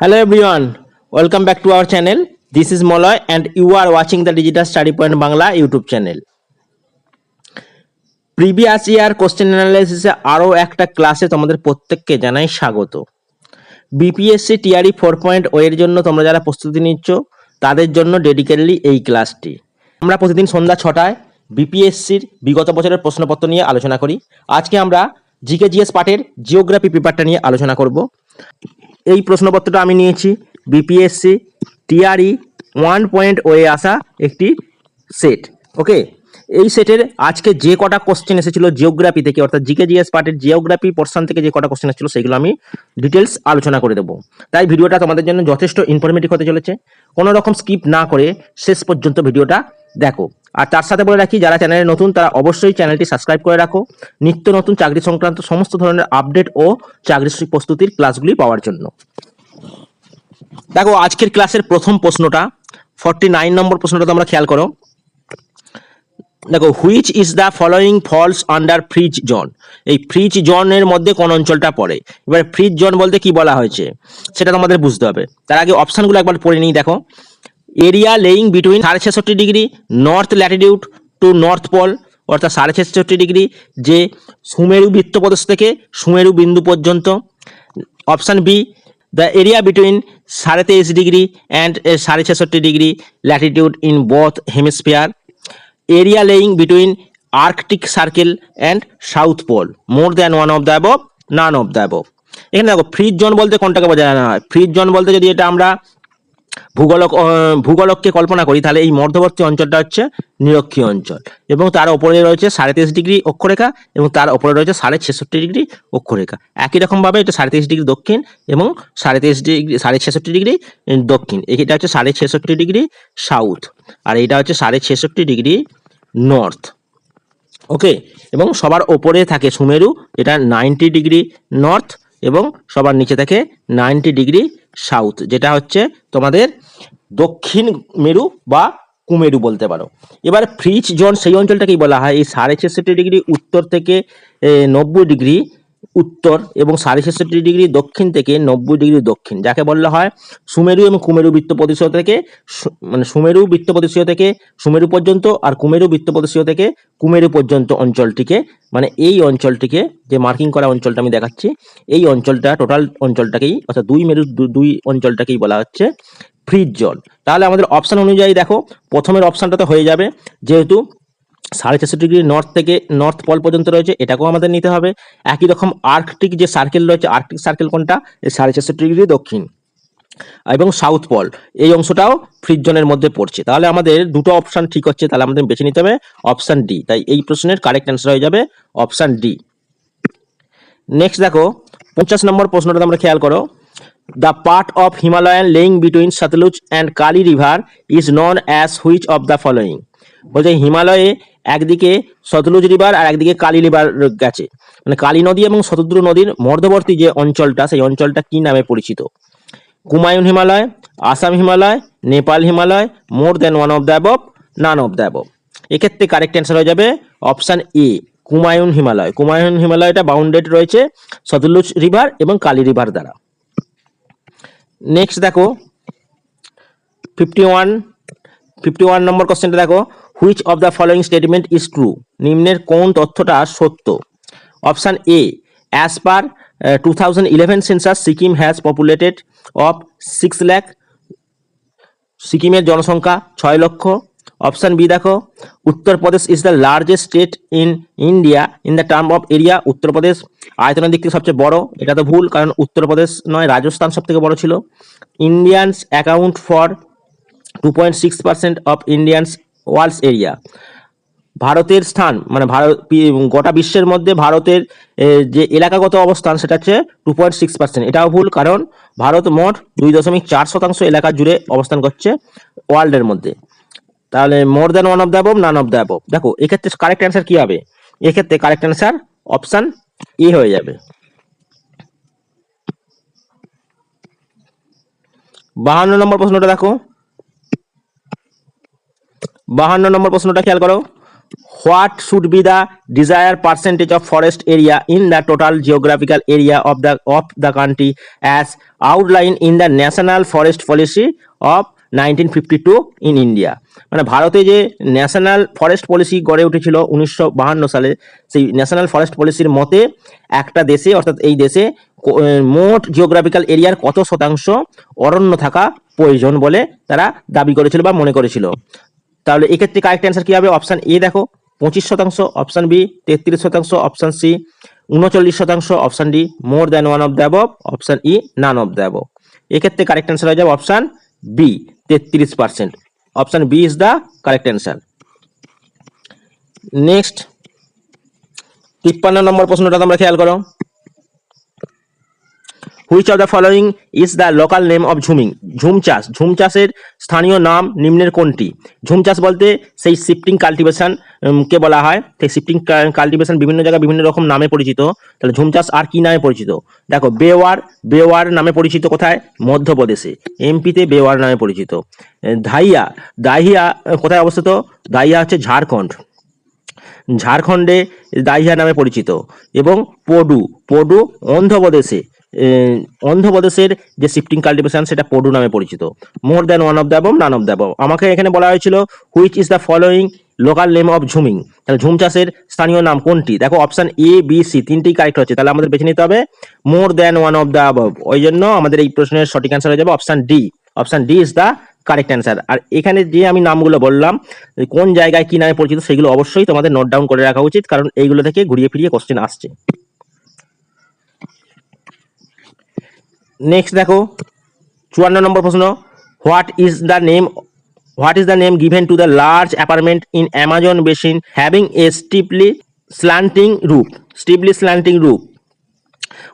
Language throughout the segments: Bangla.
Hello everyone, welcome back to our channel. This is Molloy and you are watching the Digital Study Point Bangla YouTube channel. Previous year question অ্যানালাইসিসে আরও একটা ক্লাসে তোমাদের প্রত্যেককে জানাই স্বাগত BPSC TRE four point O এর জন্য তোমরা যারা প্রস্তুতি নিচ্ছ তাদের জন্য ডেডিকেটলি এই ক্লাসটি আমরা প্রতিদিন সন্ধ্যা ছটায় বিপিএসসির বিগত বছরের প্রশ্নপত্র নিয়ে আলোচনা করি আজকে আমরা জিকে জিএস পার্টের জিওগ্রাফি পেপারটা নিয়ে আলোচনা করব এই প্রশ্নপত্রটা আমি নিয়েছি BPSC TRE one point O আসা একটি সেট ওকে এই সেটের আজকে যে কটা কোশ্চেন এসেছিল জিওগ্রাফি থেকে, অর্থাৎ জিকে জিএস পার্টের জিওগ্রাফি পোর্শন থেকে যে কটা কোশ্চেন এসেছিল, সেগুলো আমি ডিটেলস আলোচনা করে দেবো। তাই ভিডিওটা তোমাদের জন্য যথেষ্ট ইনফরমেটিভ হতে চলেছে। কোনো রকম স্কিপ না করে শেষ পর্যন্ত ভিডিওটা দেখো, আর তার সাথে বলে রাখি, যারা চ্যানেলে নতুন, তারা অবশ্যই চ্যানেলটি সাবস্ক্রাইব করে রাখো। নিত্য নতুন চাকরি সংক্রান্ত সমস্ত ধরনের আপডেট ও চাকরি প্রস্তুতির ক্লাসগুলি পাওয়ার জন্য। দেখো, আজকের ক্লাসের প্রথম প্রশ্নটা ফর্টি নাইন নম্বর প্রশ্নটা তোমরা খেয়াল করো। দেখো which is the following falls under frigid zone এই ফ্রিজ জোনের মধ্যে কোন অঞ্চলটা পড়ে? এবার ফ্রিজ জোন বলতে কি বলা হয়েছে, সেটা তোমাদের বুঝতে হবে। তার আগে অপশানগুলো একবার পড়ে নিই, দেখো। এরিয়া লেইং বিটুইন সাড়ে ছেষট্টি degree, north latitude to north pole, অর্থাৎ সাড়ে ছেষট্টি ডিগ্রি, যে সুমেরু বৃত্তপ্রদেশ থেকে সুমেরু বিন্দু পর্যন্ত। Option B, the area between সাড়ে তেইশ ডিগ্রি অ্যান্ড সাড়ে ছেষট্টি degree latitude in both hemisphere. area laying between arctic circle and south pole more than one of the above none of the above এখানে দেখো, ফ্রিজ জোন বলতে কোনটাকে বোঝানো হয়? ফ্রিজ জোন বলতে যদি এটা আমরা ভূগোলক ভূগোলককে কল্পনা করি, তাহলে এই মধ্যবর্তী অঞ্চলটা হচ্ছে নিরক্ষীয় অঞ্চল এবং তার ওপরে রয়েছে সাড়ে তেইশ ডিগ্রি অক্ষরেখা এবং তার ওপরে রয়েছে সাড়ে ছেষট্টি ডিগ্রি অক্ষরেখা। একই রকমভাবে এটা সাড়ে তেইশ ডিগ্রি দক্ষিণ এবং সাড়ে তেইশ ডিগ্রি, সাড়ে ছেষট্টি ডিগ্রি দক্ষিণ। এটা হচ্ছে সাড়ে ছেষট্টি ডিগ্রি সাউথ আর এটা হচ্ছে সাড়ে ছেষট্টি ডিগ্রি নর্থ। ওকে? এবং সবার ওপরে থাকে সুমেরু, এটা নাইনটি ডিগ্রি নর্থ এবং সবার নিচে থাকে নাইনটি ডিগ্রি সাউথ, যেটা হচ্ছে তোমাদের দক্ষিণ মেরু বা কুমেরু বলতে পারো। এবার ফ্রিজ জোন, সেই অঞ্চলটাকেই বলা হয়। এই সাড়ে ছেষট্টি ডিগ্রি উত্তর থেকে নব্বই ডিগ্রি উত্তর এবং সাড়ে ছেষট্টি ডিগ্রি দক্ষিণ থেকে নব্বই ডিগ্রি দক্ষিণ, যাকে বলা হয় সুমেরু এবং কুমেরু বৃত্ত প্রদেশীয় থেকে মানে সুমেরু বৃত্ত প্রদেশীয় থেকে সুমেরু পর্যন্ত আর কুমেরু বৃত্ত প্রদেশীয় থেকে কুমেরু পর্যন্ত অঞ্চলটিকে মানে এই অঞ্চলটিকে যে মার্কিং করা অঞ্চলটা আমি দেখাচ্ছি, এই অঞ্চলটা টোটাল অঞ্চলটাকেই, অর্থাৎ দুই মেরু দুই অঞ্চলটাকেই বলা হচ্ছে ফ্রিজ জল। তাহলে আমাদের অপশান অনুযায়ী দেখো, প্রথমের অপশনটা তো হয়ে যাবে, যেহেতু সাড়ে ছেষট্টি ডিগ্রি নর্থ থেকে নর্থ পল পর্যন্ত রয়েছে, এটাকেও আমাদের নিতে হবে। একই রকম আর্কটিক যে সার্কেল রয়েছে আর্কটিক সার্কেল কোনটা? সাড়ে ছেষট্টি ডিগ্রি দক্ষিণ। এবং সাউথ পল এই অংশটাও ফ্রিজ জোনের মধ্যে পড়ছে। তাহলে আমাদের দুটো অপশন ঠিক হচ্ছে, তাহলে আমাদের বেছে নিতে হবে অপশন ডি তাই এই প্রশ্নের কারেক্ট অ্যান্সার হয়ে যাবে অপশন ডি নেক্সট দেখো, পঞ্চাশ নম্বর প্রশ্নটা তোমরা খেয়াল করো। The part of Himalayan laying between Sutlej and Kali river is none as which of the following বলছে হিমালয়ে একদিকে সতলুজ রিভার আর একদিকে কালী রিভার গেছে। মানে কালী নদী এবং শতদ্রু নদীর মধ্যবর্তী যে অঞ্চলটা, সেই অঞ্চলটা কি নামে পরিচিত? Kumaon Himalaya, Assam Himalaya, Nepal Himalaya more than one of the none of the এক্ষেত্রে কারেক্ট অ্যান্সার হয়ে যাবে অপশান এ কুমায়ুন হিমালয়। কুমায়ুন হিমালয়টা বাউন্ডেড রয়েছে সতলুজ রিভার এবং কালী রিভার দ্বারা। নেক্সট দেখো ফিফটি ওয়ান ফিফটি ওয়ান নম্বর কোশ্চেনটা দেখো। Which of the following statement is true নিম্নের কোন তথ্যটা সত্য? Option A as per two thousand eleven census Sikkim has populated of six lakh সিকিমের জনসংখ্যা ছয় লক্ষ। অপশান বি দেখো Uttar Pradesh is the largest state in India in the term of area Uttar Pradesh আয়তনের দিক থেকে সবচেয়ে বড়, এটা তো ভুল, কারণ উত্তরপ্রদেশ নয়, রাজস্থান সব থেকে বড় ছিল। Indians account for two point six percent of Indians world's area. ভারতের স্থান মানে ভারত গোটা বিশ্বের মধ্যে ভারতের যে এলাকাগত অবস্থান সেটা হচ্ছে টু পয়েন্ট সিক্স পার্সেন্ট এটাও ভুল, কারণ ভারত মোট দুই দশমিক চার শতাংশ এলাকা জুড়ে অবস্থান করছে ওয়ার্ল্ডের মধ্যে। তাহলে more than one of the none of the দেখো, এক্ষেত্রে কারেক্ট অ্যান্সার কি হবে? এক্ষেত্রে কারেক্ট অ্যান্সার অপশান এ হয়ে যাবে। বাহান্ন নম্বর প্রশ্নটা দেখো। বাহান্ন নম্বর প্রশ্নটা খেয়াল করো। What should be the desire percentage of forest area in the total geographical area of the of the country as outline in the national forest policy of nineteen fifty two in India মানে ভারতে যে ন্যাশনাল ফরেস্ট পলিসি গড়ে উঠেছিল উনিশশো বাহান্ন সালে, সেই ন্যাশনাল ফরেস্ট পলিসির মতে একটা দেশে, অর্থাৎ এই দেশে মোট জিওগ্রাফিক্যাল এরিয়ার কত শতাংশ অরণ্য থাকা প্রয়োজন বলে তারা দাবি করেছিল বা মনে করেছিল। তাহলে এক্ষেত্রে কারেক্ট অ্যান্সার কি হবে? অপশন এ দেখো, পঁচিশ শতাংশ, অপশন বি, তেত্রিশ শতাংশ, অপশন সি, উনচল্লিশ শতাংশ, option D, more than one of the above, option E, none of the above. এক্ষেত্রে কারেক্ট অ্যান্সার হয়ে যাবে অপশান বি, তেত্রিশ percent. Option B is the correct answer. Next, তিপ্পান্ন নম্বর প্রশ্নটা তোমরা খেয়াল করো। Which of the following is the local name of jhuming ঝুম চাষ ঝুম চাষের স্থানীয় নাম নিম্নের কোনটি? ঝুম চাষ বলতে সেই শিফটিং কাল্টিভেশন কে বলা হয়? সেই শিফটিং কাল্টিভেশন বিভিন্ন জায়গায় বিভিন্ন রকম নামে পরিচিত। তাহলে ঝুম চাষ আর কি নামে পরিচিত? দেখো বেওয়ার বেওয়ার নামে পরিচিত কোথায়? মধ্যপ্রদেশে। এমপিতে বেওয়ার নামে পরিচিত। ধাইয়া দাহিয়া কোথায় অবস্থিত? দাহিয়া হচ্ছে ঝাড়খণ্ড। ঝাড়খণ্ডে দাহিয়া নামে পরিচিত। এবং পডু পডু অন্ধ্রপ্রদেশে। অন্ধ্রপ্রদেশের যে শিফটিং কাল্টিভেশন সেটা পডু নামে পরিচিত। More than one of the above none of the above আমাকে এখানে বলা হয়েছিল which is the following local name of jhuming? তাহলে ঝুম চাষের স্থানীয় নাম কোনটি? দেখো অপশান এ বি সি তিনটি কারেক্ট হচ্ছে। তাহলে আমাদের বেছে নিতে হবে more than one of the above ওই জন্য আমাদের এই প্রশ্নের সঠিক অ্যান্সার হয়ে যাবে option D option D is the correct answer আর এখানে যে আমি নামগুলো বললাম, কোন জায়গায় কি নামে পরিচিত সেগুলো অবশ্যই তোমাদের নোট ডাউন করে রাখা উচিত, কারণ এইগুলো থেকে ঘুরিয়ে ফিরিয়ে কোশ্চেন আসছে। নেক্সট দেখো, চুয়ান্ন নম্বর প্রশ্ন what is the name what is the name given to the large apartment in Amazon basin having a steeply slanting roof steeply slanting রুপ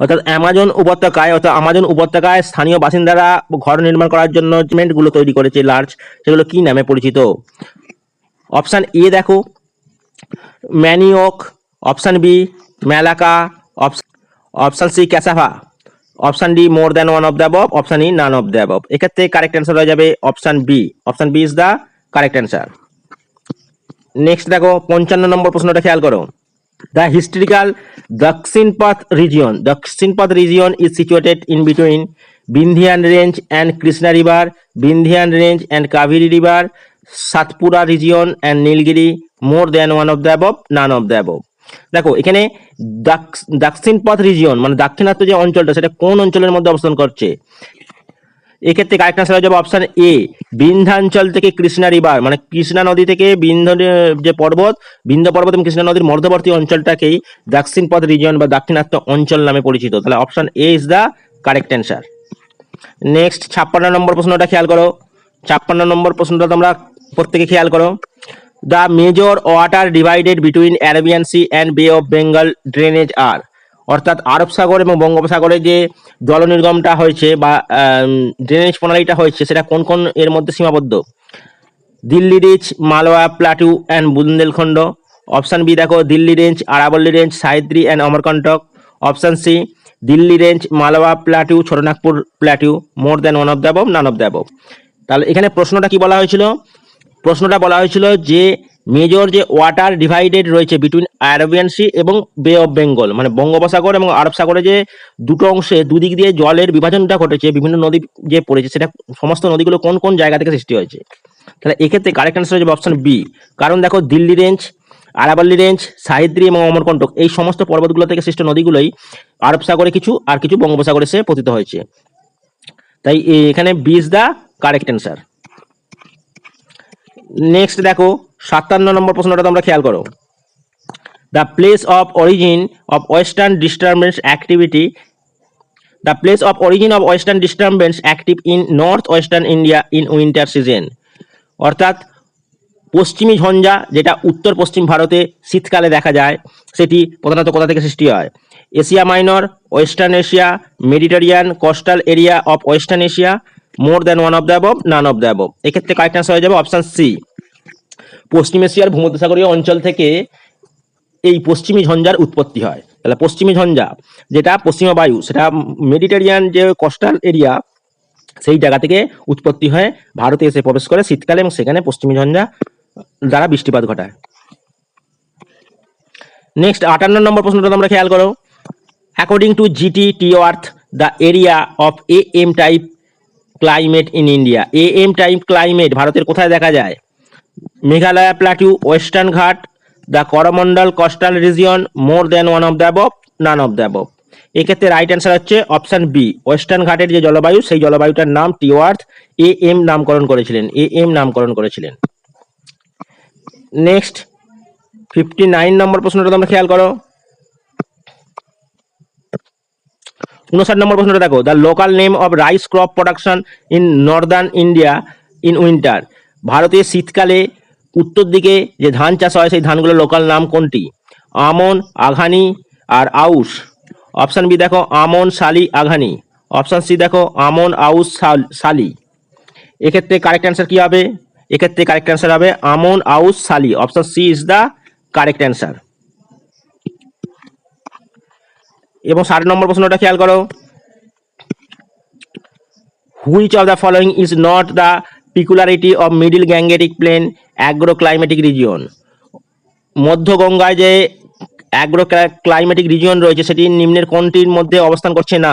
অর্থাৎ অ্যামাজন উপত্যকায়, অর্থাৎ আমাজন উপত্যকায় স্থানীয় বাসিন্দারা ঘর নির্মাণ করার জন্য সিমেন্টগুলো তৈরি করেছে লার্জ সেগুলো কি নামে পরিচিত? অপশান এ দেখো manioc option B maloca option C cassava option D more than one of the above option E none of the above এক্ষেত্রে কারেক্ট অ্যান্সার হয়ে যাবে option B option B is the correct answer next দেখো, পঞ্চান্ন নম্বর প্রশ্নটা খেয়াল করো। The historical Dakshinapath region Dakshinapath region is situated in between Vindhyan range and Krishna river Vindhyan range and Kaveri river Satpura region and Nilgiri more than one of the above none of the above দেখো, এখানে দাক্ষ- দাক্ষিণপথ রিজিয়ন মানে দাক্ষিণাত্য যে অঞ্চলটা, সেটা কোন অঞ্চলের মধ্যে অবস্থান করছে? এক্ষেত্রে কারেক্ট আনসার হয়ে যাবে অপশন এ বিন্ধ্যাঞ্চল থেকে কৃষ্ণা রিভার মানে কৃষ্ণা নদী থেকে বিন্ধ যে পর্বত বিন্ধ পর্বত এবং কৃষ্ণা নদীর মধ্যবর্তী অঞ্চলটাকেই দক্ষিণ পথ রিজিয়ন বা দাক্ষিণাত্য অঞ্চল নামে পরিচিত। তাহলে option A is the correct answer next ছাপ্পান্ন নম্বর প্রশ্নটা খেয়াল করো। ছাপ্পান্ন নম্বর প্রশ্নটা তোমরা প্রত্যেকে খেয়াল করো। The major water divided between Arabian sea and bay of Bengal drainage আর অর্থাৎ আরব সাগর এবং বঙ্গোপসাগরে যে জল নির্গমটা হয়েছে বা ড্রেনেজ প্রণালীটা হয়েছে, সেটা কোন কোন এর মধ্যে সীমাবদ্ধ? Delhi ridge, Malwa, plateau and Bundelkhand. Option B দেখো, Delhi range, আরাবল্লী range Sahyadri and Amarkantak. Option C Delhi range, Malwa, plateau, Chotanagpur, plateau more than one of the above none of the above তাহলে এখানে প্রশ্নটা কি বলা হয়েছিল? প্রশ্নটা বলা হয়েছিল যে মেজর যে ওয়াটার ডিভাইডেড রয়েছে বিটুইন আরবিয়ান সি এবং বে অফ বেঙ্গল মানে বঙ্গোপসাগর এবং আরব সাগরে যে দুটো অংশে দুদিক দিয়ে জলের বিভাজনটা ঘটেছে, বিভিন্ন নদী যে পড়েছে, সেটা সমস্ত নদীগুলো কোন কোন জায়গা থেকে সৃষ্টি হয়েছে? তাহলে এক্ষেত্রে কারেক্ট অ্যান্সার হচ্ছে অপশন বি কারণ দেখো দিল্লি রেঞ্জ আরাবাল্লি রেঞ্জ সাহিদ্রি এবং অমরকণ্টক, এই সমস্ত পর্বতগুলো থেকে সৃষ্ট নদীগুলোই আরব সাগরে কিছু আর কিছু বঙ্গোপসাগরে এসে পতিত হয়েছে। তাই এখানে B is the correct answer next দেখো, সাতান্ন নম্বর প্রশ্নটা তোমরা খেয়াল করো। The place of origin of western disturbance activity the place of origin of western disturbance active in north western India in winter season অর্থাৎ পশ্চিমী ঝঞ্ঝা, যেটা উত্তর পশ্চিম ভারতে শীতকালে দেখা যায়, সেটি প্রধানত কোথা থেকে সৃষ্টি হয়? Asia minor, western Asia, Mediterranean, coastal area of western Asia more than one of the above none of the above এক্ষেত্রে কারেক্ট আনসার হয়ে যাবে অপশন সি পশ্চিম এশিয়ার ভূমধ্যসাগরীয় অঞ্চল থেকে এই পশ্চিমী ঝঞ্ঝার উৎপত্তি হয়। তাহলে পশ্চিমী ঝঞ্ঝা, যেটা পশ্চিমা বায়ু, সেটা মেডিটেরিয়ান যে কোস্টাল এরিয়া সেই জায়গা থেকে উৎপত্তি হয়ে ভারতে এসে প্রবেশ করে শীতকালে এবং সেখানে পশ্চিমী ঝঞ্ঝা দ্বারা বৃষ্টিপাত ঘটায়। নেক্সট আটান্ন নম্বর প্রশ্নটা তোমরা খেয়াল করো। According to G T Trewartha the area of A M type climate in India A M time climate ভারতের কোথায় দেখা যায়? Meghalaya plateau western Ghat the Coromandel coastal region more than one of the above none of the above এক্ষেত্রে রাইট অ্যান্সার হচ্ছে অপশন বি ওয়েস্টার্ন ঘাটের যে জলবায়ু, সেই জলবায়ুটার নাম টিওয়ার্থ এ এম নামকরণ করেছিলেন এ এম নামকরণ করেছিলেন। নেক্সট ফিফটি নাইন নম্বর প্রশ্নটা তোমরা খেয়াল করো। উনষাট নম্বর প্রশ্নটা দেখো the local name of rice crop production in northern India in winter ভারতের শীতকালে উত্তর দিকে যে ধান চাষ হয়, সেই ধানগুলোর লোকাল নাম কোনটি? আমন, আঘানি আর আউশ। অপশান বি দেখো, আমন, শালি, আঘানি। অপশান সি দেখো, আমন, আউশ, শাল- এক্ষেত্রে কারেক্ট অ্যান্সার কী হবে? এক্ষেত্রে কারেক্ট অ্যান্সার হবে, আমন, আউশ, শালি। Option C is the correct answer এবং ষাট নম্বর প্রশ্নটা খেয়াল করো। Which of the following is not the peculiarity of middle Gangetic plain agro climatic region মধ্য গঙ্গায় যে অ্যাগ্রো ক্লাইমেটিক রিজিয়ন রয়েছে, সেটি নিম্নের কোনটির মধ্যে অবস্থান করছে না?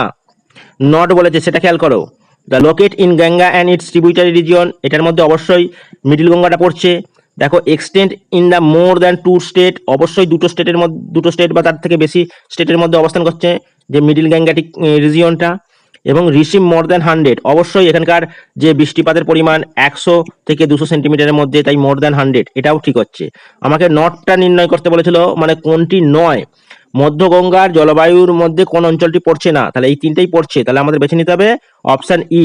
নট বলেছে, সেটা খেয়াল করো। The locate in Ganga and its tributary region এটার মধ্যে অবশ্যই মিডিল গঙ্গাটা পড়ছে। দেখো extend in the more than two state অবশ্যই দুটো স্টেটের মধ্যে, দুটো স্টেট বা তার থেকে বেশি স্টেটের মধ্যে অবস্থান করছে, যে মিডিল গ্যাঙ্গাটিক রিজিয়নটা এবং রিসিভ মোর দ্যান হান্ড্রেড অবশ্যই এখানকার যে বৃষ্টিপাতের পরিমাণ একশো থেকে দুশো সেন্টিমিটারের মধ্যে, তাই মোর দ্যান হান্ড্রেড এটাও ঠিক হচ্ছে। আমাকে নটটা নির্ণয় করতে বলেছিল মানে কোনটি নয়। মধ্য গঙ্গার জলবায়ুর মধ্যে কোন অঞ্চলটি পড়ছে না, তাহলে এই তিনটেই পড়ছে, তাহলে আমাদের বেছে নিতে হবে option E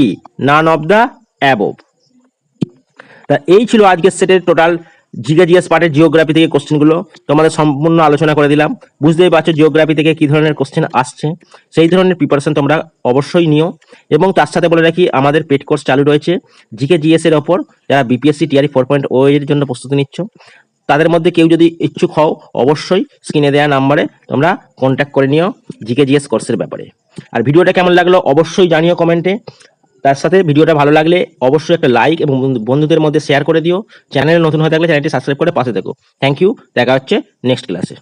none of the above তা এই ছিল আজকের সেটের টোটাল জিগা জিএস পার্টের জিওগ্রাফি থেকে কোশ্চেনগুলো তোমাদের সম্পূর্ণ আলোচনা করে দিলাম। বুঝতেই পারছ জিওগ্রাফি থেকে কি ধরনের কোশ্চেন আসছে। সেই ধরনের প্রিপারেশন তোমরা অবশ্যই নিও। এবং তার সাথে বলে রাখি, আমাদের পেড কোর্স চালু রয়েছে জিকে জিএস এর ওপর। যারা BPSC TRE four point o এর জন্য প্রস্তুতি নিচ্ছ, তাদের মধ্যে কেউ যদি ইচ্ছুক হও, অবশ্যই স্ক্রিনে দেওয়া নাম্বারে তোমরা কন্ট্যাক্ট করে নিও জিকে জিএস কোর্সের ব্যাপারে। আর ভিডিওটা কেমন লাগল অবশ্যই জানিও কমেন্টে তার সাথে ভিডিওটা ভালো লাগলে অবশ্যই একটা লাইক এবং বন্ধু- বন্ধুদের মধ্যে শেয়ার করে দিও। চ্যানেলে নতুন হয়ে থাকলে চ্যানেলটি সাবস্ক্রাইব করে পাশে থেকো। থ্যাংক ইউ দেখা হচ্ছে নেক্সট ক্লাসে